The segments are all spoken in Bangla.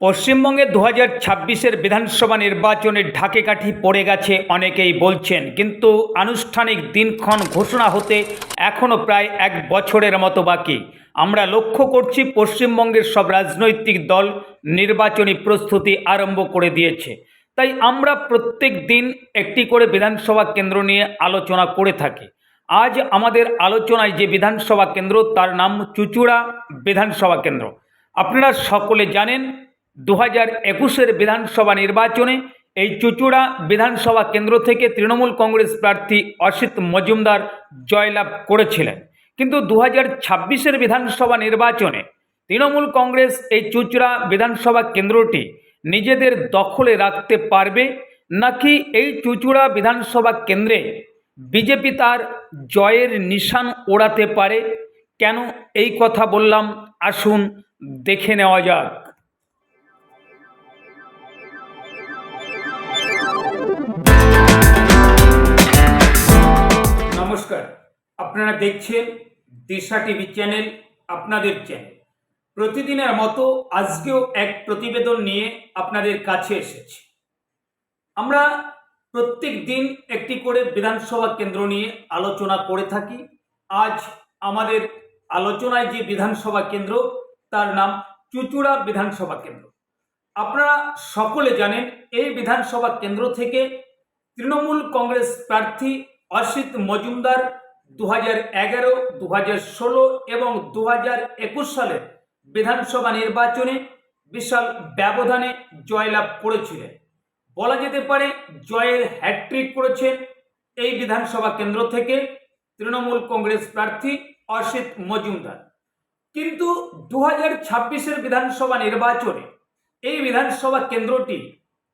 পশ্চিমবঙ্গে দু হাজার ছাব্বিশের বিধানসভা নির্বাচনের ঢাকে কাঠি পড়ে গেছে অনেকেই বলছেন, কিন্তু আনুষ্ঠানিক দিনক্ষণ ঘোষণা হতে এখনও প্রায় এক বছরের মতো বাকি। আমরা লক্ষ্য করছি পশ্চিমবঙ্গের সব রাজনৈতিক দল নির্বাচনী প্রস্তুতি আরম্ভ করে দিয়েছে। তাই আমরা প্রত্যেক দিন একটি করে বিধানসভা কেন্দ্র নিয়ে আলোচনা করে থাকি। আজ আমাদের আলোচনায় যে বিধানসভা কেন্দ্র, তার নাম চুচুড়া বিধানসভা কেন্দ্র। আপনারা সকলে জানেন দু হাজার একুশের বিধানসভা নির্বাচনে এই চুচুড়া বিধানসভা কেন্দ্র থেকে তৃণমূল কংগ্রেস প্রার্থী অসিত মজুমদার জয়লাভ করেছিলেন। কিন্তু দু হাজার ছাব্বিশের বিধানসভা নির্বাচনে তৃণমূল কংগ্রেস এই চুচুড়া বিধানসভা কেন্দ্রটি নিজেদের দখলে রাখতে পারবে নাকি এই চুচুড়া বিধানসভা কেন্দ্রে বিজেপি তার জয়ের নিশান ওড়াতে পারে? কেন এই কথা বললাম? আসুন দেখে নেওয়া যাক। নমস্কার। আপনারা দেখছেন দিশা টিভি চ্যানেল, আপনাদের চ্যানেল। প্রতিদিনের মতো আজকেও এক প্রতিবেদন নিয়ে আপনাদের কাছে এসেছি। আমরা প্রত্যেক দিন একটি করে বিধানসভা কেন্দ্র নিয়ে আলোচনা করে থাকি। আজ আমাদের আলোচনায় যে বিধানসভা কেন্দ্র, তার নাম চুচুড়া বিধানসভা কেন্দ্র। আপনারা সকলে জানেন, এই বিধানসভা কেন্দ্র থেকে তৃণমূল কংগ্রেস প্রার্থী অসিত মজুমদার দু হাজার এগারো দু হাজার ষোলো এবং দু হাজার একুশ সালের বিধানসভা নির্বাচনে বিশাল ব্যবধানে জয়লাভ করেছিলেন। বলা যেতে পারে জয়ের হ্যাট্রিক করেছেন এই বিধানসভা কেন্দ্র থেকে তৃণমূল কংগ্রেস প্রার্থী অসিত মজুমদার। কিন্তু দু হাজার ছাব্বিশের বিধানসভা নির্বাচনে এই বিধানসভা কেন্দ্রটি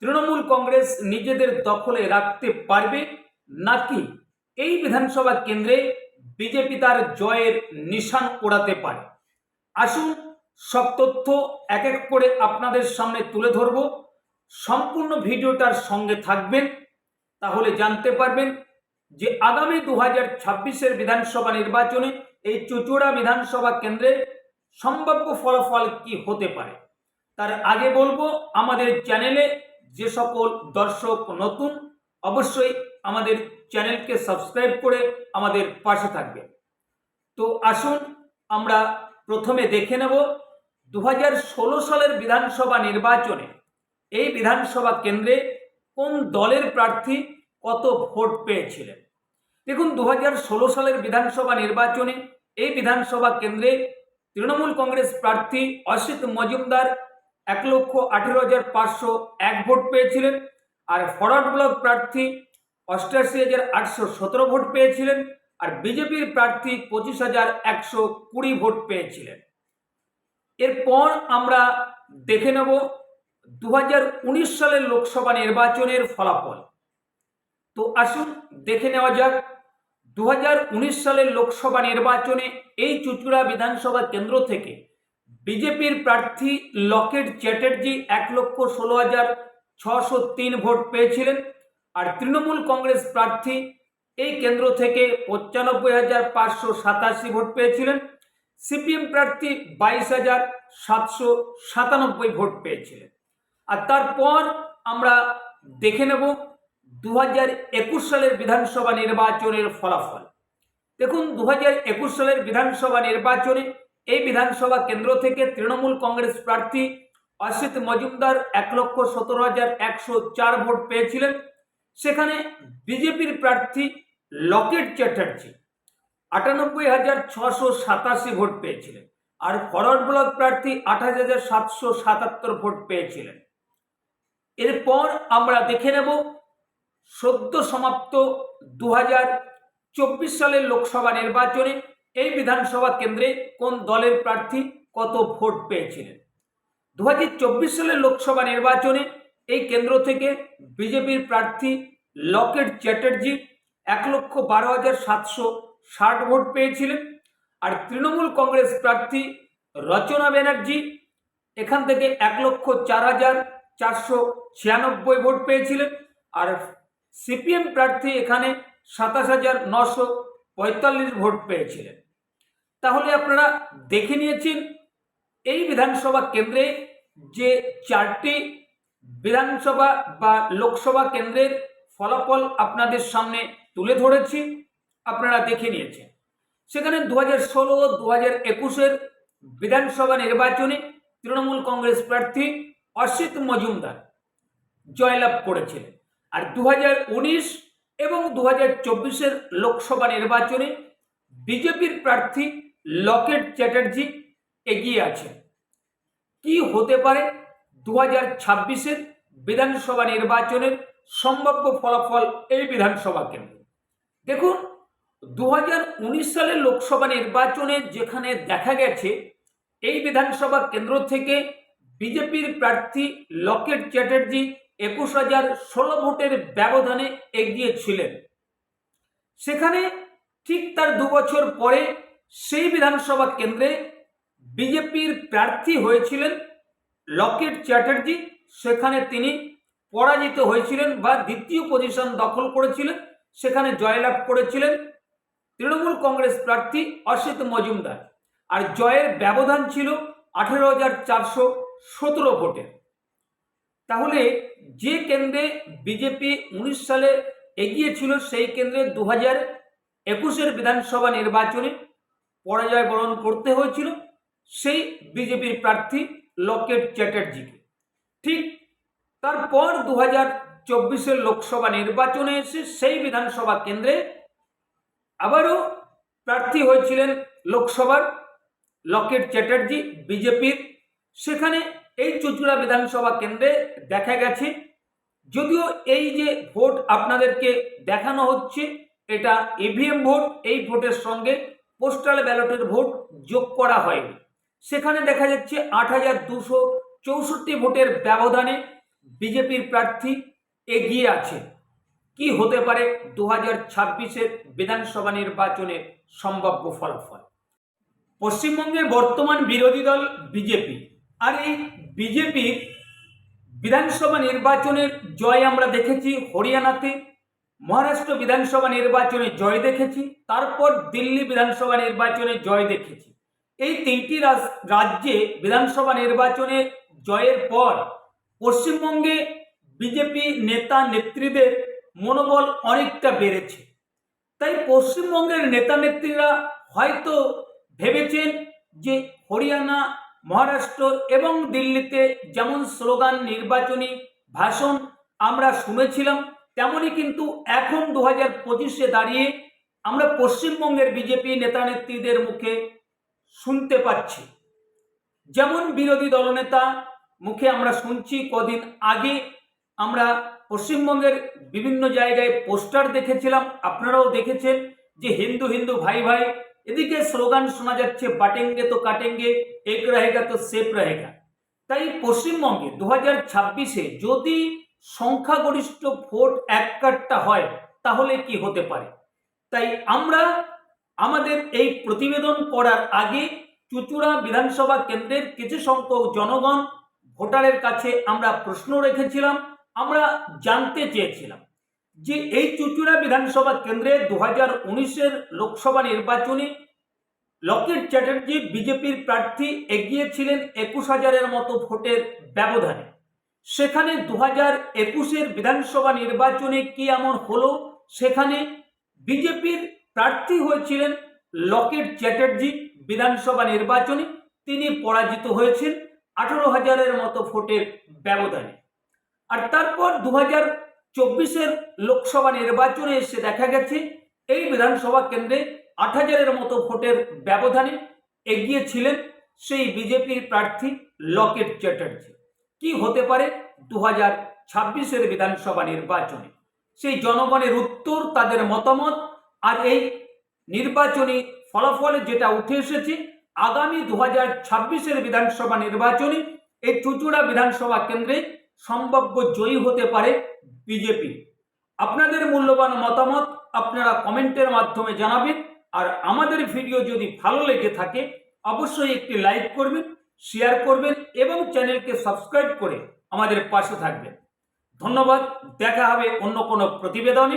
তৃণমূল কংগ্রেস নিজেদের দখলে রাখতে পারবে নাকি এই বিধানসভা কেন্দ্রে বিজেপি তার জয়ের নিশান ওড়াতে পারে। আসুন সব তথ্য এক এক করে আপনাদের সামনে তুলে ধরব। সম্পূর্ণ ভিডিওটার সঙ্গে থাকবেন, তাহলে জানতে পারবেন যে আগামী দু হাজার ছাব্বিশের বিধানসভা নির্বাচনে এই চুচুড়া বিধানসভা কেন্দ্রে সম্ভাব্য ফলাফল কি হতে পারে। তার আগে বলব, আমাদের চ্যানেলে যে সকল দর্শক নতুন, অবশ্যই আমাদের চ্যানেলকে সাবস্ক্রাইব করে আমাদের পাশে থাকবে। তো আসুন, আমরা প্রথমে দেখে নেব দু হাজার ষোলো সালের বিধানসভা নির্বাচনে এই বিধানসভা কেন্দ্রে কোন দলের প্রার্থী কত ভোট পেয়েছিলেন? দেখুন দু হাজার ষোলো সালের বিধানসভা নির্বাচনে এই বিধানসভা কেন্দ্রে তৃণমূল কংগ্রেস প্রার্থী অসিত মজুমদার এক লক্ষ আঠেরো হাজার পাঁচশো এক ভোট পেয়েছিলেন আর ফরওয়ার্ড ব্লক প্রার্থী অষ্টাশি হাজার আটশো সতেরো ভোট পেয়েছিলেন আর বিজেপির প্রার্থী পঁচিশ হাজার একশো কুড়ি ভোট পেয়েছিলেন। এরপর আমরা দেখে নেব দু সালের লোকসভা নির্বাচনের ফলাফল। তো আসুন দেখে নেওয়া যাক দু হাজার উনিশ সালের লোকসভা নির্বাচনে এই চুচুড়া বিধানসভা কেন্দ্র থেকে বিজেপির প্রার্থী লকেট চ্যাটার্জি এক লক্ষ ষোলো হাজার ছশো তিন ভোট পেয়েছিলেন। আর তৃণমূল কংগ্রেস প্রার্থী এই কেন্দ্র থেকে পঁচানব্বই হাজার পাঁচশো সাতাশি ভোট পেয়েছিলেন। সিপিএম প্রার্থী বাইশ হাজার সাতশো সাতানব্বই ভোট পেয়েছিলেন। আর তারপর আমরা দেখে নেব দু হাজার একুশ সালের বিধানসভা নির্বাচনের ফলাফল। দেখুন দু হাজার একুশ সালের বিধানসভা নির্বাচনে এই বিধানসভা কেন্দ্র থেকে তৃণমূল কংগ্রেস প্রার্থী অসিত মজুমদার এক লক্ষ সতেরো হাজার একশো চার ভোট পেয়েছিলেন। সেখানে বিজেপির প্রার্থী লকেট চ্যাটার্জি আটানব্বই হাজার ছশো সাতাশি ভোট পেয়েছিলেন আর ফরওয়ার্ড ব্লক প্রার্থী আঠাশ হাজার সাতশো সাতাত্তর ভোট পেয়েছিলেন। এরপর আমরা দেখে নেব সদ্য সমাপ্ত দু হাজার চব্বিশ সালের লোকসভা নির্বাচনে এই বিধানসভা কেন্দ্রে কোন দলের প্রার্থী কত ভোট পেয়েছিলেন? দু হাজার চব্বিশ সালের লোকসভা নির্বাচনে এই কেন্দ্র থেকে বিজেপির প্রার্থী লকেট চ্যাটার্জি এক লক্ষ বারো হাজার সাতশো ষাট ভোট পেয়েছিলেন। আর তৃণমূল কংগ্রেস প্রার্থী রচনা ব্যানার্জি এখান থেকে এক লক্ষ চার হাজার চারশো ছিয়ানব্বই ভোট পেয়েছিলেন। আর সিপিএম প্রার্থী এখানে সাতাশ হাজার নশো পঁয়তাল্লিশ ভোট পেয়েছিলেন। তাহলে আপনারা দেখে নিয়েছেন, এই বিধানসভা কেন্দ্রে যে চারটি বিধানসভা বা লোকসভা কেন্দ্রের ফলাফল আপনাদের সামনে তুলে ধরেছি, আপনারা দেখে নিয়েছেন। সেখানে দু হাজার ষোলো দু হাজার একুশের বিধানসভা নির্বাচনে তৃণমূল কংগ্রেস প্রার্থী অসিত মজুমদার জয়লাভ করেছিলেন। আর দু হাজার উনিশ এবং দু হাজার চব্বিশের লোকসভা নির্বাচনে বিজেপির প্রার্থী লকেট চ্যাটার্জি এগিয়ে আছেন। কি হতে পারে? দু হাজার ছাব্বিশের বিধানসভা নির্বাচনের সম্ভাব্য ফলাফল এই বিধানসভা কেন্দ্রে। দেখুন দু হাজার উনিশ সালের লোকসভা নির্বাচনে যেখানে দেখা গেছে, এই বিধানসভা কেন্দ্র থেকে বিজেপির প্রার্থী লকেট চ্যাটার্জি একুশ হাজার ষোলো ভোটের ব্যবধানে এগিয়ে ছিলেন সেখানে ঠিক তার দু বছর পরে সেই বিধানসভা কেন্দ্রে বিজেপির প্রার্থী হয়েছিলেন লকেট চ্যাটার্জি, সেখানে তিনি পরাজিত হয়েছিলেন বা দ্বিতীয় পজিশন দখল করেছিলেন, সেখানে জয়লাভ করেছিলেন তৃণমূল কংগ্রেস প্রার্থী অসিত মজুমদার। আর জয়ের ব্যবধান ছিল আঠেরো হাজার চারশো সতেরো ভোটে। তাহলে যে কেন্দ্রে বিজেপি উনিশ সালে এগিয়েছিল সেই কেন্দ্রে দু হাজার একুশের বিধানসভা নির্বাচনে পরাজয় বরণ করতে হয়েছিল। সেই বিজেপির প্রার্থী লকেট চ্যাটার্জিকে। ঠিক তারপর দু হাজার চব্বিশের লোকসভা নির্বাচনে এসে সেই বিধানসভা কেন্দ্রে আবারও প্রার্থী হয়েছিলেন লোকসভার লকেট চ্যাটার্জি, বিজেপির। সেখানে এই চুচুড়া বিধানসভা কেন্দ্রে দেখা গেছে। যদিও এই যে ভোট আপনাদেরকে দেখানো হচ্ছে, এটা ইভিএম ভোট, এই ভোটের সঙ্গে পোস্টাল ব্যালটের ভোট যোগ করা হয়নি। সেখানে দেখা যাচ্ছে আট হাজার দুশো চৌষট্টি ভোটের ব্যবধানে বিজেপির প্রার্থী এগিয়ে আছে। কি হতে পারে দু হাজার ছাব্বিশের বিধানসভা নির্বাচনের সম্ভাব্য ফলাফল? পশ্চিমবঙ্গের বর্তমান বিরোধী দল বিজেপি। আর এই বিজেপির বিধানসভা নির্বাচনের জয় আমরা দেখেছি হরিয়ানাতে, মহারাষ্ট্র বিধানসভা নির্বাচনে জয় দেখেছি, তারপর দিল্লি বিধানসভা নির্বাচনে জয় দেখেছি। এই তিনটি রাজ- রাজ্যে বিধানসভা নির্বাচনে জয়ের পর পশ্চিমবঙ্গে বিজেপি নেতা নেত্রীদের মনোবল অনেকটা বেড়েছে। তাই পশ্চিমবঙ্গের নেতা নেত্রীরা হয়তো ভেবেছেন যে হরিয়ানা, মহারাষ্ট্র এবং দিল্লিতে যেমন স্লোগান, নির্বাচনী ভাষণ আমরা শুনেছিলাম তেমনই কিন্তু এখন দু হাজার পঁচিশে দাঁড়িয়ে আমরা পশ্চিমবঙ্গের বিজেপি নেতা নেত্রীদের মুখে শুনতে পাচ্ছি। যেমন বিরোধী দলনেতা মুখে আমরা শুনছি, কদিন আগে আমরা পশ্চিমবঙ্গের বিভিন্ন জায়গায় পোস্টার দেখেছিলাম, আপনারাও দেখেছেন যে হিন্দু হিন্দু ভাই ভাই, এদিকে স্লোগান শোনা যাচ্ছে, বাটেঙ্গে তো কাটেঙ্গে, এক রহেগা তো সেফ রহেগা। তাই পশ্চিমবঙ্গে দু হাজার ছাব্বিশে যদি সংখ্যাগরিষ্ঠ ভোট এক কাট্টা হয়, তাহলে কি হতে পারে? তাই আমরা আমাদের এই প্রতিবেদন করার আগে চুচুড়া বিধানসভা কেন্দ্রের কিছু সংখ্যক জনগণ ভোটারের কাছে আমরা প্রশ্ন রেখেছিলাম, আমরা জানতে চেয়েছিলাম যে এই চুচুড়া বিধানসভা কেন্দ্রে দু হাজার উনিশের লোকসভা নির্বাচনে লকেট চ্যাটার্জি বিজেপির প্রার্থী এগিয়েছিলেন একুশ হাজারের মতো ভোটের ব্যবধানে। সেখানে দু হাজার একুশের বিধানসভা নির্বাচনে কি এমন হলো? সেখানে বিজেপির প্রার্থী হয়েছিলেন লকেট চ্যাটার্জি বিধানসভা নির্বাচনে। তিনি পরাজিত হয়েছেন আঠারো হাজারের মতো ভোটের ব্যবধানে। আর তারপর দু হাজার চব্বিশের লোকসভা নির্বাচনে এসে দেখা গেছে, এই বিধানসভা কেন্দ্রে আট হাজারের মতো ভোটের ব্যবধানে এগিয়ে ছিলেন সেই বিজেপির প্রার্থী লকেট চ্যাটার্জি। কি হতে পারে দু হাজার ছাব্বিশের বিধানসভা নির্বাচনে? সেই জনগণের উত্তর, তাদের মতামত আর এই নির্বাচনী ফলাফলে যেটা উঠে এসেছে, আগামী দু হাজার ছাব্বিশের বিধানসভা নির্বাচনে এই চুচুড়া বিধানসভা কেন্দ্রে সম্ভাব্য জয়ী হতে পারে বিজেপি। আপনাদের মূল্যবান মতামত আপনারা কমেন্টের মাধ্যমে জানাবেন, আর আমাদের ভিডিও যদি ভালো লেগে থাকে, অবশ্যই একটি লাইক করবেন, শেয়ার করবেন, এবং চ্যানেলকে সাবস্ক্রাইব করে আমাদের পাশে থাকবেন। ধন্যবাদ, দেখা হবে অন্য কোনো প্রতিবেদনে।